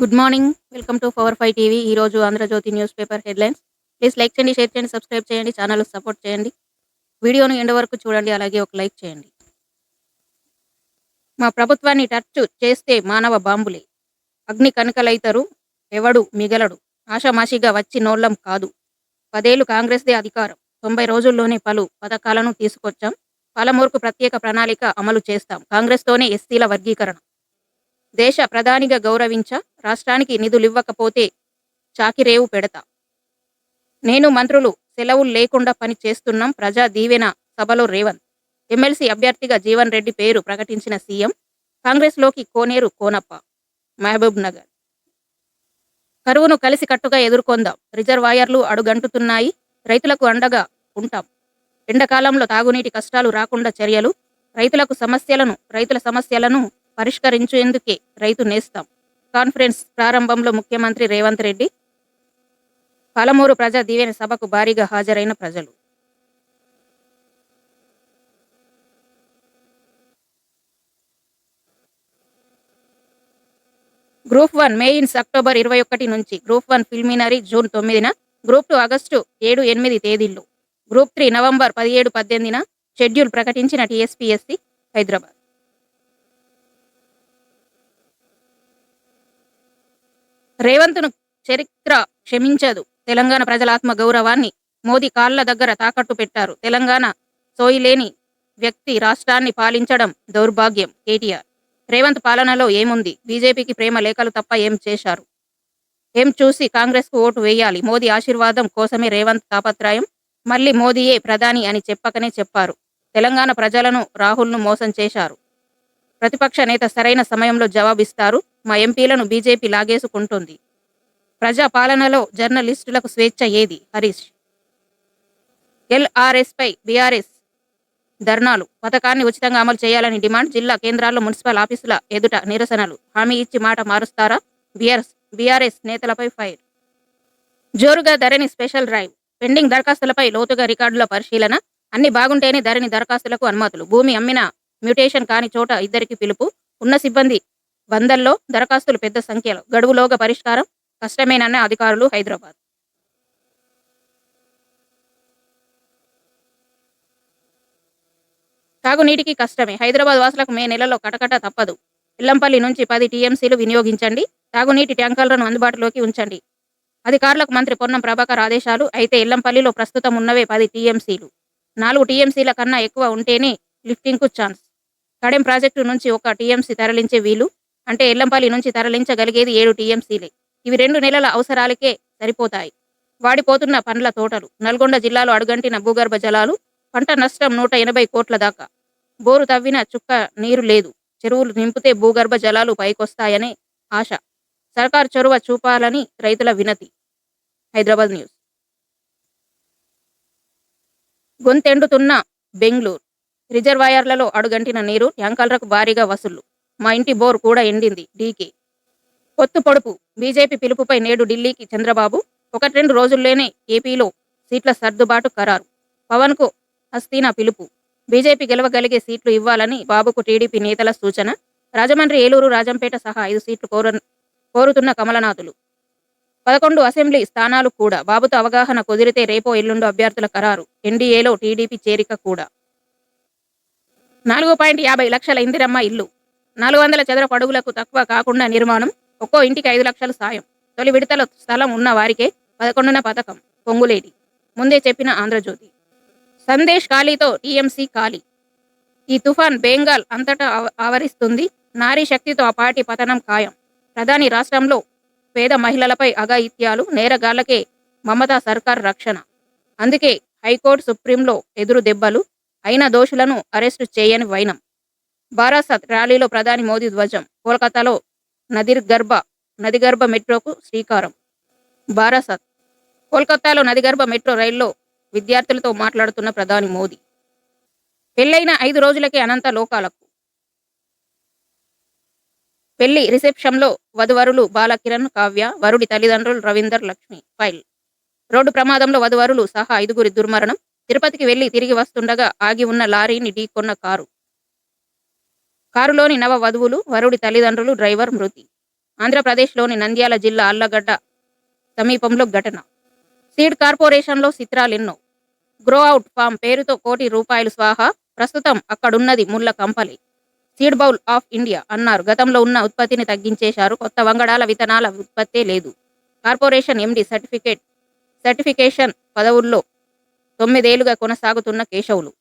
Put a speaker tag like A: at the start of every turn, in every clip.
A: Good morning welcome to power five TV ఈరోజు Andhra Jyothi news paper headlines. Please like చేయండి share చేయండి subscribe చేయండి channel support చేయండి. వీడియోను ఎండ వరకు చూడండి అలాగే ఒక లైక్ చేయండి. మా ప్రభుత్వాన్ని టచ్ చేస్తే మానవ బాంబులే. అగ్ని కనకలైతరు ఎవడు మిగలడు. ఆషామాషిగా వచ్చి నోళ్ళం కాదు. పదేళ్ళు కాంగ్రెస్దే అధికారం. తొంభై రోజుల్లోనే పలు పథకాలను తీసుకొచ్చాం. పాలమూరుకు ప్రత్యేక ప్రణాళిక అమలు చేస్తాం. కాంగ్రెస్తోనే ఎస్సీల వర్గీకరణ. దేశ ప్రధానిగా గౌరవించ రాష్ట్రానికి నిధులివ్వకపోతే చాకిరేవు పెడతా. నేను మంత్రులు సెలవులు లేకుండా పని చేస్తున్నాం. ప్రజా దీవెన సభలో రేవంత్. ఎమ్మెల్సీ అభ్యర్థిగా జీవన్ రెడ్డి పేరు ప్రకటించిన సీఎం. కాంగ్రెస్లోకి కోనేరు కోనప్ప. మహబూబ్ నగర్. కరువును కలిసికట్టుగా ఎదుర్కొందాం. రిజర్వాయర్లు అడుగంటుతున్నాయి. రైతులకు అండగా ఉంటాం. ఎండాకాలంలో తాగునీటి కష్టాలు రాకుండా చర్యలు. రైతులకు సమస్యలను రైతుల సమస్యలను పరిష్కరించేందుకే రైతు నేస్తాం. కాన్ఫరెన్స్ ప్రారంభంలో ముఖ్యమంత్రి రేవంత్ రెడ్డి పాలమూరు ప్రజా దీవెన సభకు భారీగా హాజరైన ప్రజలు. గ్రూప్ వన్ మేయిన్స్ అక్టోబర్ ఇరవై ఒకటి నుంచి గ్రూప్ వన్ ప్రిలిమినరీ జూన్ తొమ్మిదిన గ్రూప్ టూ ఆగస్టు ఏడు ఎనిమిది తేదీల్లో గ్రూప్ త్రీ నవంబర్ పదిహేడు పద్దెనిమిదిన షెడ్యూల్ ప్రకటించిన టీఎస్పీఎస్సీ హైదరాబాద్. రేవంత్ను చరిత్ర క్షమించదు. తెలంగాణ ప్రజల ఆత్మ గౌరవాన్ని మోదీ కాళ్ళ దగ్గర తాకట్టు పెట్టారు. తెలంగాణ సోయిలేని వ్యక్తి రాష్ట్రాన్ని పాలించడం దౌర్భాగ్యం కేటీఆర్. రేవంత్ పాలనలో ఏముంది? బీజేపీకి ప్రేమ లేఖలు తప్ప ఏం చేశారు? ఏం చూసి కాంగ్రెస్కు ఓటు వేయాలి? మోదీ ఆశీర్వాదం కోసమే రేవంత్ తాపత్రయం? మళ్ళీ మోదీయే ప్రధాని అని చెప్పకనే చెప్పారు. తెలంగాణ ప్రజలను రాహుల్ను మోసం చేశారు. ప్రతిపక్ష నేత సరైన సమయంలో జవాబిస్తారు. మా ఎంపీలను బీజేపీ లాగేసుకుంటుంది. ప్రజా పాలనలో జర్నలిస్టులకు స్వేచ్ఛ ఏది? హరీష్. ఎల్ఆర్ఎస్పై బీఆర్ఎస్ ధర్నాలు. పథకాన్ని ఉచితంగా అమలు చేయాలని డిమాండ్ జిల్లా కేంద్రాల్లో మున్సిపల్ ఆఫీసుల ఎదుట నిరసనలు. హామీ ఇచ్చి మాట మారుస్తారా? బీఆర్ఎస్ బీఆర్ఎస్ నేతలపై ఫైర్. జోరుగా ధరణి స్పెషల్ డ్రైవ్. పెండింగ్ దరఖాస్తులపై లోతుగా రికార్డుల పరిశీలన. అన్ని బాగుంటేనే ధరణి దరఖాస్తులకు అనుమతులు. భూమి అమ్మిన మ్యూటేషన్ కాని చోట ఇద్దరికి పిలుపు. ఉన్న సిబ్బంది వందల్లో దరఖాస్తులు పెద్ద సంఖ్యలో. గడువులోగా పరిష్కారం కష్టమేనన్న అధికారులు హైదరాబాద్. తాగునీటికి కష్టమే. హైదరాబాద్ వాసులకు మే నెలలో కటకట తప్పదు. ఇల్లంపల్లి నుంచి పది టీఎంసీలు వినియోగించండి. తాగునీటి ట్యాంకర్లను అందుబాటులోకి ఉంచండి. అధికారులకు మంత్రి పొన్నం ప్రభాకర్ ఆదేశాలు అయితే ఇల్లంపల్లిలో ప్రస్తుతం ఉన్నవే పది టీఎంసీలు. నాలుగు టీఎంసీల కన్నా ఎక్కువ ఉంటేనే లిఫ్టింగ్కు ఛాన్స్. కడెం ప్రాజెక్టు నుంచి ఒక టీఎంసీ తరలించే వీలు అంటే ఎల్లంపల్లి నుంచి తరలించగలిగేది ఏడు టీఎంసీలే. ఇవి రెండు నెలల అవసరాలకే సరిపోతాయి. వాడిపోతున్న పండ్ల తోటలు నల్గొండ జిల్లాలో అడుగంటిన భూగర్భ జలాలు పంట నష్టం నూట ఎనభై కోట్ల దాకా. బోరు తవ్విన చుక్క నీరు లేదు. చెరువులు నింపితే భూగర్భ జలాలు పైకొస్తాయనే ఆశ. సర్కార్ చొరవ చూపాలని రైతుల వినతి. హైదరాబాద్ న్యూస్. గొంతెండుతున్న బెంగళూరు. రిజర్వాయర్లలో అడుగంటిన నీరు ట్యాంకర్లకు భారీగా వసూళ్ళు. మా ఇంటి బోర్ కూడా ఎండింది డీకి. పొత్తు పొడుపు. బీజేపీ పిలుపుపై నేడు ఢిల్లీకి చంద్రబాబు ఒకటి రెండు రోజుల్లోనే ఏపీలో సీట్ల సర్దుబాటు ఖరారు. పవన్కు హస్తీనా పిలుపు. బీజేపీ గెలవగలిగే సీట్లు ఇవ్వాలని బాబుకు టీడీపీ నేతల సూచన. రాజమండ్రి ఏలూరు రాజంపేట సహా ఐదు సీట్లు కోర కోరుతున్న కమలనాథులు. పదకొండు అసెంబ్లీ స్థానాలు కూడా బాబుతో అవగాహన కుదిరితే రేపో ఎల్లుండో అభ్యర్థుల ఖరారు. ఎన్డీఏలో టీడీపీ చేరిక కూడా. నాలుగు పాయింట్ యాభై లక్షల ఇందిరమ్మ ఇల్లు. నాలుగు వందల చదరపు అడుగులకు తక్కువ కాకుండా నిర్మాణం ఒక్కో ఇంటికి ఐదు లక్షలు సాయం. తొలి విడతల స్థలం ఉన్న వారికే పదకొండున పథకం. పొంగులేది ముందే చెప్పిన ఆంధ్రజ్యోతి. సందేశ్ ఖాళీతో టీఎంసీ ఖాళీ. ఈ తుఫాన్ బెంగాల్ అంతటా ఆవరిస్తుంది. నారీ శక్తితో ఆ పార్టీ పతనం ఖాయం. ప్రధాని రాష్ట్రంలో పేద మహిళలపై అఘాయిత్యాలు నేరగాళ్ళకే మమతా సర్కార్ రక్షణ. అందుకే హైకోర్టు సుప్రీంలో ఎదురు దెబ్బలు అయిన దోషులను అరెస్టు చేయని వైనం. బారాసత్ ర్యాలీలో ప్రధాని మోదీ ధ్వజం కోల్కతాలో నదిగర్భ నదిగర్భ మెట్రోకు శ్రీకారం. బారాసత్ కోల్కతాలో నదిగర్భ మెట్రో రైల్లో విద్యార్థులతో మాట్లాడుతున్న ప్రధాని మోదీ. పెళ్ళైన ఐదు రోజులకే అనంత లోకాలకు. పెళ్ళి రిసెప్షన్లో వధువరులు బాలకిరణ్ కావ్య వరుడి తల్లిదండ్రులు రవీందర్ లక్ష్మి ఫైల్. రోడ్డు ప్రమాదంలో వధువరులు సహా ఐదుగురి దుర్మరణం. తిరుపతికి వెళ్ళి తిరిగి వస్తుండగా ఆగి ఉన్న లారీని ఢీకొన్న కారు. కారులోని నవ వధువులు వరుడి తల్లిదండ్రులు డ్రైవర్ మృతి. ఆంధ్రప్రదేశ్లోని నంద్యాల జిల్లా అల్లగడ్డ సమీపంలో ఘటన. సీడ్ కార్పొరేషన్లో చిత్రాలెన్నో గ్రో అవుట్ ఫామ్ పేరుతో కోటి రూపాయలు స్వాహా ప్రస్తుతం అక్కడున్నది ముళ్ళ కంపలి. సీడ్ బౌల్ ఆఫ్ ఇండియా అన్నారు. గతంలో ఉన్న ఉత్పత్తిని తగ్గించేశారు. కొత్త వంగడాల విత్తనాల ఉత్పత్తే లేదు. కార్పొరేషన్ ఎండి సర్టిఫికేట్ సర్టిఫికేషన్ పదవుల్లో తొమ్మిదేళ్ళుగా కొనసాగుతున్న కేశవులు.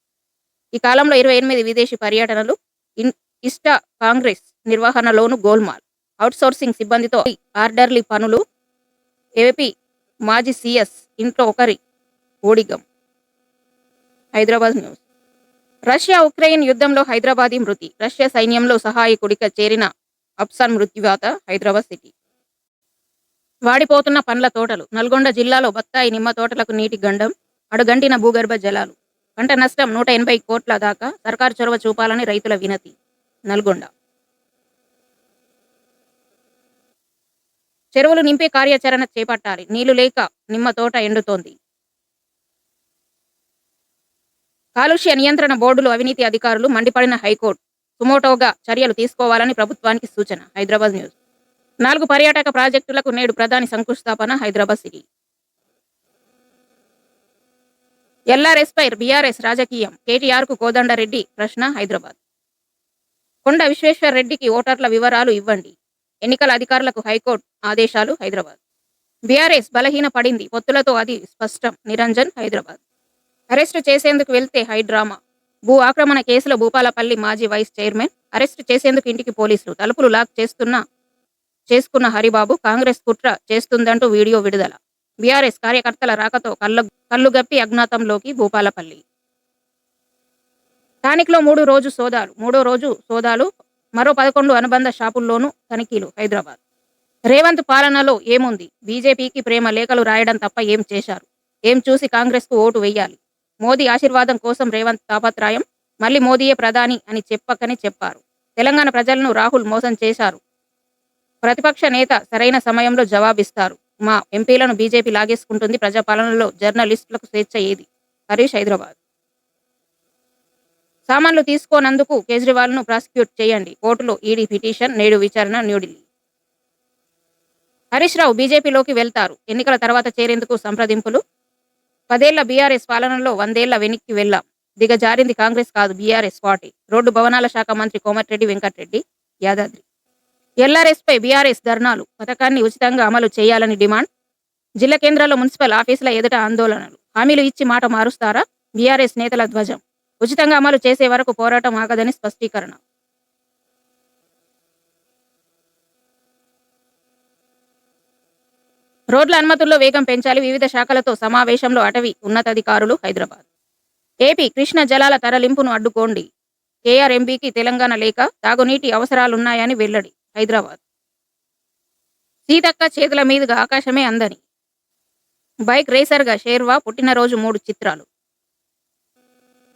A: ఈ కాలంలో ఇరవై ఎనిమిది విదేశీ పర్యటనలు ఇన్- ఇష్ట కాంగ్రెస్ నిర్వహణలోను గోల్మాల్. అవుట్సోర్సింగ్ సిబ్బందితో ఆర్డర్లీ పనులు ఏపీ మాజీ సీఎస్ ఇంట్లో ఒకరి ఓడిగం. హైదరాబాద్ న్యూస్. రష్యా ఉక్రెయిన్ యుద్ధంలో హైదరాబాదీ మృతి. రష్యా సైన్యంలో సహాయకుడిగా చేరిన అప్సాన్ మృత్యువాత హైదరాబాద్ సిటీ. వాడిపోతున్న పండ్ల తోటలు. నల్గొండ జిల్లాలో బత్తాయి నిమ్మ తోటలకు నీటి గండం అడుగంటిన భూగర్భ జలాలు. పంట నష్టం నూట ఎనభై కోట్ల దాకా. సర్కారు చొరవ చూపాలని రైతుల వినతి. నల్గొండ. చెరువులు నింపే కార్యాచరణ చేపట్టాలి. నీళ్ళు లేక నిమ్మ తోట ఎండుతోంది. కాలుష్య నియంత్రణ బోర్డులు అవినీతి అధికారులు మండిపడిన హైకోర్టు సుమోటోగా చర్యలు తీసుకోవాలని ప్రభుత్వానికి సూచన హైదరాబాద్ న్యూస్. నాలుగు పర్యాటక ప్రాజెక్టులకు నేడు ప్రధాని శంకుస్థాపన హైదరాబాద్ సిటీ. ఎల్ఆర్ఎస్ పై బీఆర్ఎస్ రాజకీయం కేటీఆర్కు కోదండరెడ్డి ప్రశ్న హైదరాబాద్. కొండ విశ్వేశ్వర్ రెడ్డికి ఓటర్ల వివరాలు ఇవ్వండి. ఎన్నికల అధికారులకు హైకోర్టు ఆదేశాలు హైదరాబాద్. బీఆర్ఎస్ బలహీన పడింది పొత్తులతో అది స్పష్టం. నిరంజన్ హైదరాబాద్. అరెస్టు చేసేందుకు వెళ్తే హైడ్రామా భూ ఆక్రమణ కేసులో భూపాలపల్లి మాజీ వైస్ చైర్మన్. అరెస్టు చేసేందుకు ఇంటికి పోలీసులు. తలుపులు లాక్ చేస్తున్న చేసుకున్న హరిబాబు కాంగ్రెస్ కుట్ర చేస్తుందంటూ వీడియో విడుదల. బీఆర్ఎస్ కార్యకర్తల రాకతో కళ్ళ కళ్ళుగప్పి అజ్ఞాతంలోకి భూపాలపల్లి. స్థానికలో మూడు రోజు సోదాలు మూడో రోజు సోదాలు మరో పదకొండు అనుబంధ షాపుల్లోనూ తనిఖీలు హైదరాబాద్. రేవంత్ పాలనలో ఏముంది? బీజేపీకి ప్రేమ లేఖలు రాయడం తప్ప ఏం చేశారు? ఏం చూసి కాంగ్రెస్కు ఓటు వేయాలి మోదీ ఆశీర్వాదం కోసం రేవంత్ తాపత్రయం మళ్ళీ మోదీయే ప్రధాని అని చెప్పకని చెప్పారు. తెలంగాణ ప్రజలను రాహుల్ మోసం చేశారు. ప్రతిపక్ష నేత సరైన సమయంలో జవాబిస్తారు. మా ఎంపీలను బీజేపీ లాగేసుకుంటుంది ప్రజాపాలనలో జర్నలిస్టులకు స్వేచ్ఛ ఏది? హరీష్ హైదరాబాద్. సామాన్లు తీసుకోనందుకు కేజ్రీవాల్ను ప్రాసిక్యూట్ చేయండి. కోర్టులో ఈడీ పిటిషన్ నేడు విచారణ న్యూఢిల్లీ హరీష్ రావు బీజేపీలోకి వెళ్తారు. ఎన్నికల తర్వాత చేరేందుకు సంప్రదింపులు? పదేళ్ళ బీఆర్ఎస్ పాలనలో వందేళ్ళ వెనక్కి వెళ్ళాం దిగజారింది కాంగ్రెస్ కాదు బీఆర్ఎస్ పార్టీ. రోడ్డు భవనాల శాఖ మంత్రి కోమటిరెడ్డి వెంకటరెడ్డి యాదాద్రి. ఎల్ఆర్ఎస్ పై బీఆర్ఎస్ ధర్నాలు. పథకాన్ని ఉచితంగా అమలు చేయాలని డిమాండ్? జిల్లా కేంద్రాల్లో మున్సిపల్ ఆఫీసుల ఎదుట ఆందోళనలు. హామీలు ఇచ్చి మాట మారుస్తారా? బీఆర్ఎస్ నేతల ధ్వజం. ఉచితంగా అమలు చేసే వరకు పోరాటం ఆగదని స్పష్టీకరణ. రోడ్ల అనుమతుల్లో వేగం పెంచాలి. వివిధ శాఖలతో సమావేశంలో అటవీ ఉన్నతాధికారులు హైదరాబాద్. ఏపీ కృష్ణ జలాల తరలింపును అడ్డుకోండి. కేఆర్ఎంబీకి తెలంగాణ లేక తాగునీటి అవసరాలున్నాయని వెల్లడి హైదరాబాద్. సీతక్క చేతుల మీదుగా ఆకాశమే అందని. బైక్ రేసర్గా షేర్వా పుట్టినరోజు మూడు చిత్రాలు.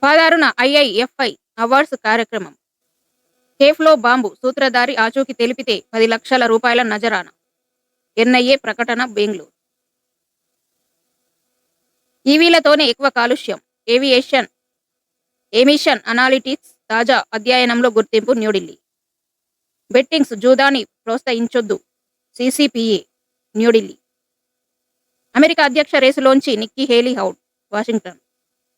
A: పదహారున ఐఐఎఫ్ఐ అవార్డ్స్ కార్యక్రమం. కేఫ్లో బాంబు సూత్రధారి ఆచూకీ తెలిపితే పది లక్షల రూపాయల నజరానా. ఎన్ఐఏ ప్రకటన బెంగళూరు. ఈవీలతోనే ఎక్కువ కాలుష్యం. ఏవియేషన్ ఎమిషన్ అనాలిటిక్స్ తాజా అధ్యయనంలో గుర్తింపు న్యూఢిల్లీ. బెట్టింగ్స్ జూదాని ప్రోత్సహించొద్దు. సిసిపిఏ న్యూఢిల్లీ. అమెరికా అధ్యక్ష రేసులోంచి నిక్కీ హేలీ హౌడ్ వాషింగ్టన్.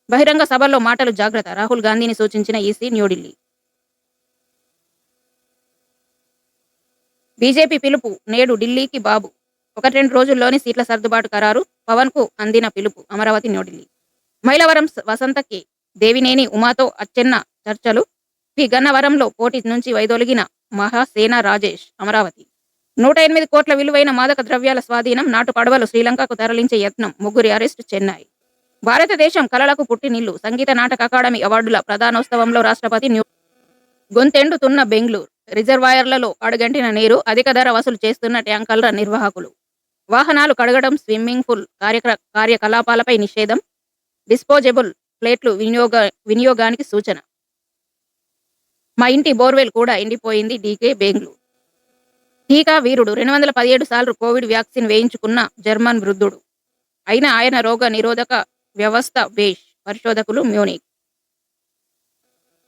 A: బహిరంగ సభల్లో మాటలు జాగ్రత్త. రాహుల్ గాంధీని సూచించిన ఈసీ న్యూఢిల్లీ. బీజేపీ పిలుపు నేడు ఢిల్లీకి బాబు. ఒకటి రెండు రోజుల్లోని సీట్ల సర్దుబాటు ఖరారు. పవన్కు అందిన పిలుపు అమరావతి న్యూఢిల్లీ. మైలవరం వసంతకి దేవినేని ఉమాతో అచ్చెన్న చర్చలు. పి గన్నవరంలో పోటీ నుంచి వైదొలిగిన మహాసేన రాజేష్ అమరావతి. నూట ఎనిమిది కోట్ల విలువైన మాదక ద్రవ్యాల స్వాధీనం నాటు పడవలు శ్రీలంకకు తరలించే యత్నం. ముగ్గురి అరెస్టు చెన్నై. భారతదేశం కళలకు పుట్టినిల్లు సంగీత నాటక అకాడమీ అవార్డుల ప్రధానోత్సవంలో రాష్ట్రపతి న్యూ గొంతెండుతున్న బెంగళూరు. రిజర్వాయర్లలో అడుగంటిన నీరు అధిక ధర వసూలు చేస్తున్న ట్యాంకర్ల నిర్వాహకులు. వాహనాలు కడగడం స్విమ్మింగ్ పూల్ కార్యక్ర కార్యకలాపాలపై నిషేధం. డిస్పోజబుల్ ప్లేట్లు వినియోగ వినియోగానికి సూచన. మా ఇంటి బోర్వెల్ కూడా ఎండిపోయింది డీకే బెంగళూరు. టీకా వీరుడు రెండు వందల పదిహేడు సార్లు కోవిడ్ వ్యాక్సిన్ వేయించుకున్న జర్మన్ వృద్ధుడు. అయినా ఆయన రోగ నిరోధక వ్యవస్థ వేష్ పరిశోధకులు మ్యూనిక్.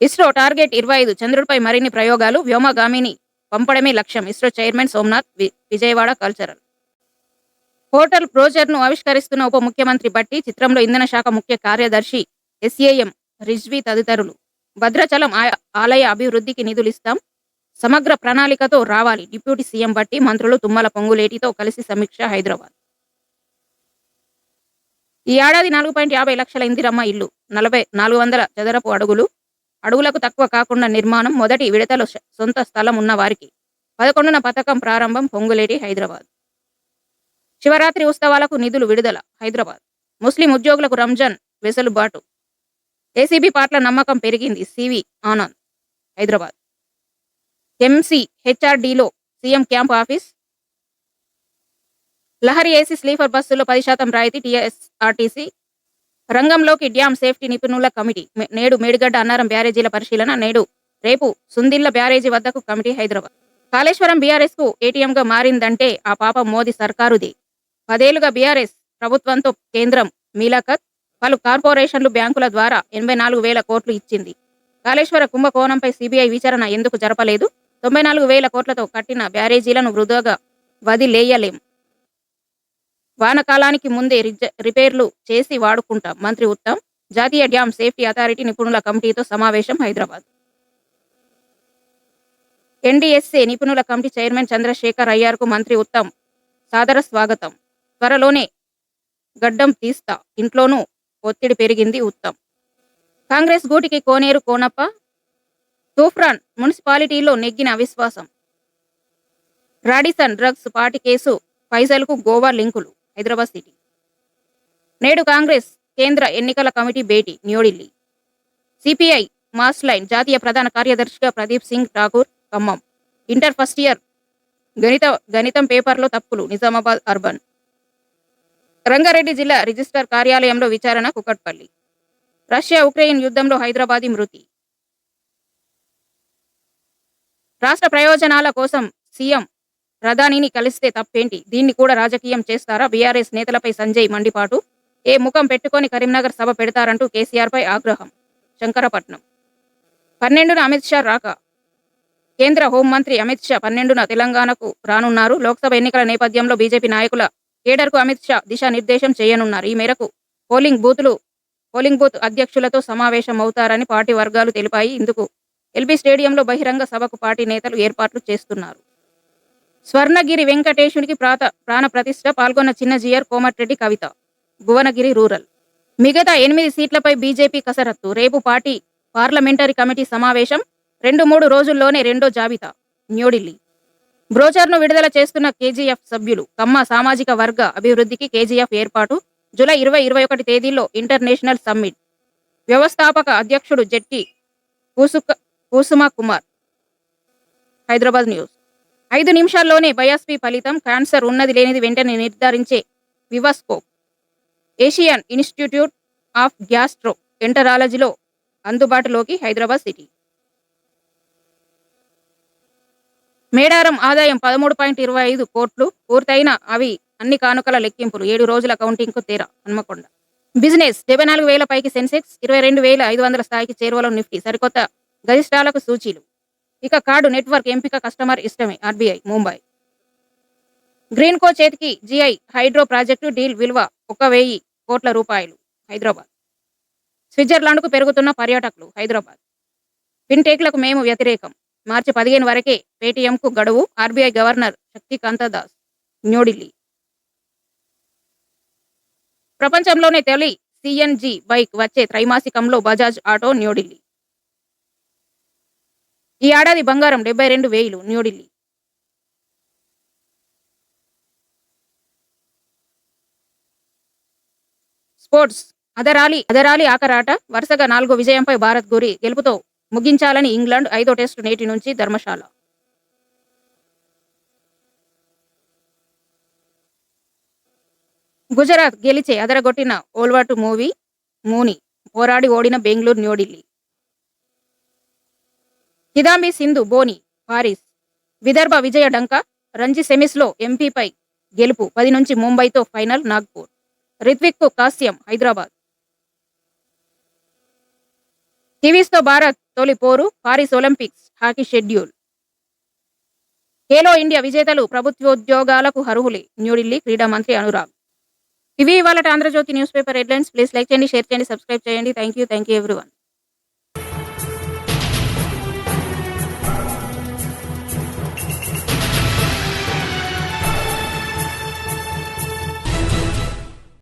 A: ఇస్రో టార్గెట్ ఇరవై ఐదు. చంద్రుడిపై మరిన్ని ప్రయోగాలు వ్యోమగామిని పంపడమే లక్ష్యం. ISRO chairman Somanath Vijayawada cultural. హోటల్ను ఆవిష్కరిస్తున్న ఉప ముఖ్యమంత్రి బట్టి చిత్రంలో ఇంధన శాఖ ముఖ్య కార్యదర్శి ఎస్ఏఎం రిజ్వీ తదితరులు. భద్రాచలం ఆలయ అభివృద్ధికి నిధులిస్తాం సమగ్ర ప్రణాళికతో రావాలి. డిప్యూటీ సీఎం బట్టి మంత్రులు తుమ్మల పొంగులేటితో కలిసి సమీక్ష హైదరాబాద్. ఈ ఏడాది నాలుగు పాయింట్ యాభై లక్షల ఇందిరమ్మ ఇల్లు నలభై నాలుగు వందల చదరపు అడుగులు. అడుగులకు తక్కువ కాకుండా నిర్మాణం మొదటి విడతలో సొంత స్థలం ఉన్న వారికి. పదకొండున పథకం ప్రారంభం పొంగులేటి హైదరాబాద్. శివరాత్రి ఉత్సవాలకు నిధులు విడుదల హైదరాబాద్. ముస్లిం ఉద్యోగులకు రంజాన్ వెసులుబాటు. ఏసీబీ పాట్ల నమ్మకం పెరిగింది CV Anand Hyderabad. MC హెచ్ఆర్డీలో CM camp office Lahari AC sleeper బస్సులో పది శాతం రాయితీ టీఎస్ఆర్టీసీ రంగంలోకి డ్యామ్ సేఫ్టీ నిపుణుల కమిటీ. నేడు మేడిగడ్డ అన్నారం బ్యారేజీల పరిశీలన. నేడు రేపు సుందిల్ల బ్యారేజీ వద్దకు కమిటీ హైదరాబాద్. కాళేశ్వరం బీఆర్ఎస్కు ఏటీఎంగా మారిందంటే ఆ పాపం మోదీ సర్కారుది. పదేళ్ళుగా బీఆర్ఎస్ ప్రభుత్వంతో కేంద్రం మీలాకత్. పలు కార్పొరేషన్లు బ్యాంకుల ద్వారా ఎనభై నాలుగు వేల కోట్లు ఇచ్చింది. కాళేశ్వర కుంభకోణంపై సిబిఐ విచారణ ఎందుకు జరపలేదు? తొంభై నాలుగు వేల కోట్లతో కట్టిన బ్యారేజీలను వృధాగా వదిలేయలేం. వానకాలానికి ముందే రిపేర్లు చేసి వాడుకుంటాం. మంత్రి ఉత్తమ్ జాతీయ డ్యామ్ సేఫ్టీ అథారిటీ నిపుణుల కమిటీతో సమావేశం హైదరాబాద్. ఎన్డీఎస్ఏ నిపుణుల కమిటీ చైర్మన్ చంద్రశేఖర్ అయ్యార్కు మంత్రి ఉత్తమ్ సాదర స్వాగతం. త్వరలోనే గడ్డం తీస్తా. ఇంట్లోనూ ఒత్తిడి పెరిగింది ఉత్తమ్. కాంగ్రెస్ గూటికి కోనేరు కోనప్ప తూఫ్రాన్ మున్సిపాలిటీలో నెగ్గిన అవిశ్వాసం. రాడిసన్ డ్రగ్స్ పార్టీ కేసు ఫైజల్కు గోవా లింకులు. హైదరాబాద్ సిటీ. నేడు కాంగ్రెస్ కేంద్ర ఎన్నికల కమిటీ భేటీ న్యూఢిల్లీ. సిపిఐ మాస్ లైన్ జాతీయ ప్రధాన కార్యదర్శిగా Pradeep Singh Thakur Khammam. Inter first year గణిత గణితం పేపర్లో తప్పులు నిజామాబాద్ అర్బన్. రంగారెడ్డి జిల్లా రిజిస్టర్ కార్యాలయంలో విచారణ కుకట్పల్లి. రష్యా ఉక్రెయిన్ యుద్ధంలో హైదరాబాదీ మృతి. రాష్ట్ర ప్రయోజనాల కోసం సీఎం ప్రధానిని కలిస్తే తప్పేంటి? దీన్ని కూడా రాజకీయం చేస్తారా? బీఆర్ఎస్ నేతలపై సంజయ్ మండిపాటు? ఏ ముఖం పెట్టుకొని కరీంనగర్ సభ పెడతారంటూ కేసీఆర్ పై ఆగ్రహం. శంకరపట్నం. పన్నెండున అమిత్ షా రాక. కేంద్ర హోంమంత్రి అమిత్ షా పన్నెండున తెలంగాణకు రానున్నారు. లోక్సభ ఎన్నికల నేపథ్యంలో బీజేపీ నాయకుల కేడర్కు అమిత్ షా దిశానిర్దేశం చేయనున్నారు. ఈ మేరకు పోలింగ్ బూతులు పోలింగ్ బూత్ అధ్యక్షులతో సమావేశం అవుతారని పార్టీ వర్గాలు తెలిపాయి. ఇందుకు ఎల్బీ స్టేడియంలో బహిరంగ సభకు పార్టీ నేతలు ఏర్పాట్లు చేస్తున్నారు. స్వర్ణగిరి వెంకటేశునికి ప్రాత ప్రాణ ప్రతిష్ట పాల్గొన్న చిన్నజీయర్ కోమటిరెడ్డి కవిత. భువనగిరి రూరల్. మిగతా ఎనిమిది సీట్లపై బీజేపీ కసరత్తు. రేపు పార్టీ పార్లమెంటరీ కమిటీ సమావేశం. రెండు మూడు రోజుల్లోనే రెండో జాబితా. న్యూఢిల్లీ. బ్రోచర్ను విడుదల చేస్తున్న కేజీఎఫ్ సభ్యులు కమ్మ సామాజిక వర్గ అభివృద్ధికి కేజీఎఫ్ ఏర్పాటు. జూలై ఇరవై ఇరవై ఒకటి తేదీలో ఇంటర్నేషనల్ సమ్మిట్. వ్యవస్థాపక అధ్యక్షుడు జెట్టి కూసుక కూసుమా కుమార్. హైదరాబాద్ న్యూస్. ఐదు నిమిషాల్లోనే బయాస్పీ ఫలితం క్యాన్సర్ ఉన్నది లేనిది వెంటనే నిర్ధారించే వివాస్కోప్ ఏషియన్ ఇన్స్టిట్యూట్ ఆఫ్ గ్యాస్ట్రో ఎంటరాలజీలో అందుబాటులోకి హైదరాబాద్ సిటీ. మేడారం ఆదాయం పదమూడు పాయింట్ ఇరవై ఐదు కోట్లు. పూర్తయిన అవి అన్ని కానుకల లెక్కింపులు. ఏడు రోజుల కౌంటింగ్కు తెర హన్మకొండ. బిజినెస్ డెబ్బై నాలుగు వేల పైకి సెన్సెక్స్ ఇరవై రెండు వేల ఐదు వందల స్థాయికి చేరువలో నిఫ్టీ. సరికొత్త గరిష్టాలకు సూచీలు. ఇక కార్డు నెట్వర్క్ ఎంపిక కస్టమర్ ఇష్టమే ఆర్బీఐ ముంబై. గ్రీన్ కో చేతికి జిఐ హైడ్రో ప్రాజెక్టు డీల్ విలువ ఒక వెయ్యి కోట్ల రూపాయలు హైదరాబాద్. స్విట్జర్లాండ్కు పెరుగుతున్న పర్యాటకులు హైదరాబాద్. ఫిన్టెక్లకు మేము వ్యతిరేకం. మార్చి పదిహేను వరకే పేటీఎంకు గడువు ఆర్బీఐ గవర్నర్ శక్తికాంత దాస్ న్యూఢిల్లీ. ప్రపంచంలోనే తొలి సిఎన్జి బైక్ వచ్చే త్రైమాసికంలో బజాజ్ ఆటో న్యూఢిల్లీ. ఈ ఏడాది బంగారం డెబ్బై రెండు వేలు న్యూఢిల్లీ స్పోర్ట్స్ అదరాలి అదరాలి ఆకరాట వరుసగా నాలుగో విజయంపై భారత్ గురి గెలుపుతో ముగించాలని ఇంగ్లాండ్ ఐదో టెస్టు నేటి నుంచి ధర్మశాల. గుజరాత్ గెలిచే అదరగొట్టిన ఓల్వాటు మూవీ మూని పోరాడి ఓడిన బెంగళూరు న్యూఢిల్లీ కిదాంబి సింధు బోని పారిస్. విదర్భ విజయ డంక రంజీ సెమీస్లో ఎంపీపై గెలుపు పది నుంచి ముంబైతో ఫైనల్ నాగ్పూర్. రిత్విక్ కాస్యం హైదరాబాద్. కివీస్తో భారత్ తొలి పోరు Paris Olympics hockey schedule. Khelo India విజేతలు ప్రభుత్వోద్యోగాలకు అర్హులే న్యూఢిల్లీ క్రీడా మంత్రి అనురాగ్. ఇవి ఇవాళ Andhra Jyothi news paper headlines. Please like చేయండి షేర్ చేయండి సబ్స్క్రైబ్ చేయండి. Thank you thank you everyone.